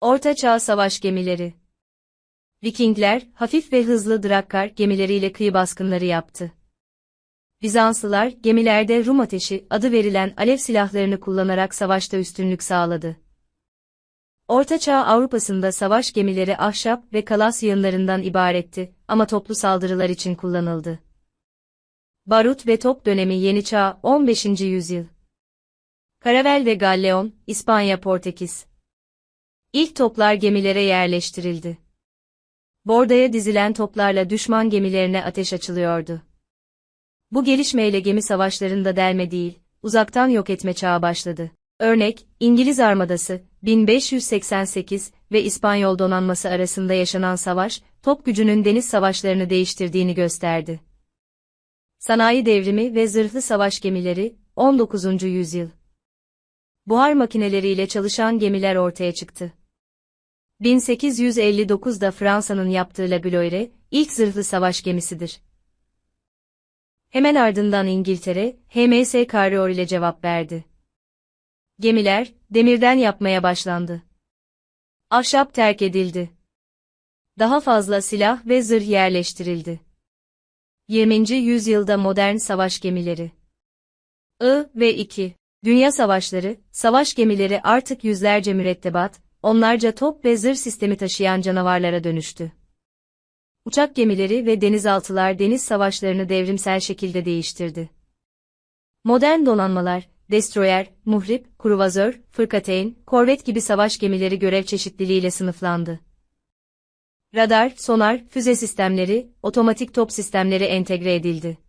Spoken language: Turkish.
Orta Çağ savaş gemileri Vikingler, hafif ve hızlı drakkar gemileriyle kıyı baskınları yaptı. Bizanslılar, gemilerde Rum ateşi adı verilen alev silahlarını kullanarak savaşta üstünlük sağladı. Orta Çağ Avrupa'sında savaş gemileri ahşap ve kalas yığınlarından ibaretti ama toplu saldırılar için kullanıldı. Barut ve top dönemi Yeni Çağ 15. yüzyıl. Karavel ve Galleon, İspanya Portekiz. İlk toplar gemilere yerleştirildi. Bordaya dizilen toplarla düşman gemilerine ateş açılıyordu. Bu gelişmeyle gemi savaşlarında delme değil, uzaktan yok etme çağı başladı. Örnek, İngiliz Armadası, 1588 ve İspanyol donanması arasında yaşanan savaş, top gücünün deniz savaşlarını değiştirdiğini gösterdi. Sanayi devrimi ve zırhlı savaş gemileri, 19. yüzyıl. Buhar makineleriyle çalışan gemiler ortaya çıktı. 1859'da Fransa'nın yaptığı La Gloire, ilk zırhlı savaş gemisidir. Hemen ardından İngiltere, HMS Carrier ile cevap verdi. Gemiler, demirden yapmaya başlandı. Ahşap terk edildi. Daha fazla silah ve zırh yerleştirildi. 20. yüzyılda modern savaş gemileri. I ve 2. Dünya savaşları, savaş gemileri artık yüzlerce mürettebat, onlarca top ve zırh sistemi taşıyan canavarlara dönüştü. Uçak gemileri ve denizaltılar deniz savaşlarını devrimsel şekilde değiştirdi. Modern donanmalar, destroyer, muhrip, kruvazör, fırkateyn, korvet gibi savaş gemileri görev çeşitliliğiyle sınıflandı. Radar, sonar, füze sistemleri, otomatik top sistemleri entegre edildi.